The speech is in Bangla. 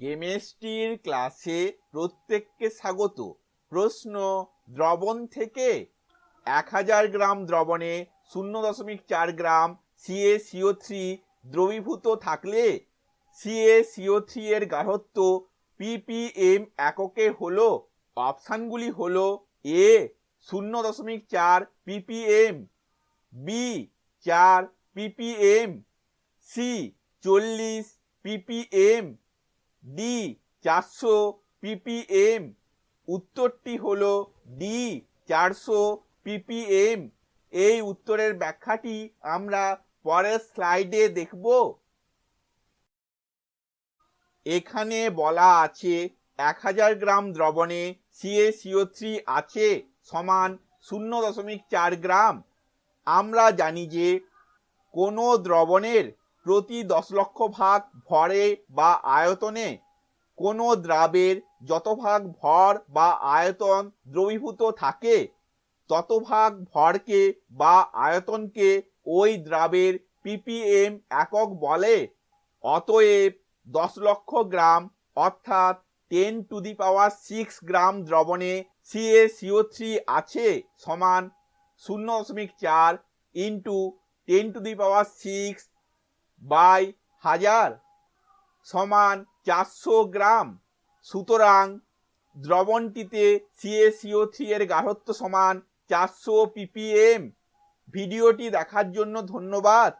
কেমিস্ট্রির ক্লাসে প্রত্যেককে স্বাগত। প্রশ্ন, দ্রবণ থেকে এক হাজার গ্রাম দ্রবণে শূন্য দশমিক চার গ্রাম সিএ সিও থ্রি দ্রবীভূত থাকলে সিএ সিও থ্রি এর গাঢ়ত্ব পিপিএম এককে হলো, অপশানগুলি হলো এ শূন্য দশমিক চার পিপিএম বি চার পিপিএম সি চল্লিশ পিপিএম ডি চারশো পিপিএম উত্তরটি হলো ডি চারশো পিপিএম এই উত্তরের ব্যাখ্যাটি আমরা পরের স্লাইডে দেখব। এখানে বলা আছে, এক হাজার গ্রাম দ্রবণে সিএসিও থ্রি আছে সমান শূন্য দশমিক চার গ্রাম। আমরা জানি যে কোনো দ্রবণের প্রতি দশ লক্ষ ভাগ ভরে বা আয়তনে কোনো দ্রাবের যত ভাগ ভর বা আয়তন দ্রবীভূত থাকে তত ভাগ ভরকে বা আয়তনকে ওই দ্রাবের পিপিএম একক বলে। অতএব দশ লক্ষ গ্রাম অর্থাৎ ten to the power six gram দ্রবণে সিএসিও থ্রি আছে সমান শূন্য দশমিক চার into ten to the power six by হাজার সমান চারশো গ্রাম। সুতরাং দ্রবণটিতে সিএসিও থ্রি এর গাঢ়ত্ব সমান চারশো পিপিএম ভিডিওটি দেখার জন্য ধন্যবাদ।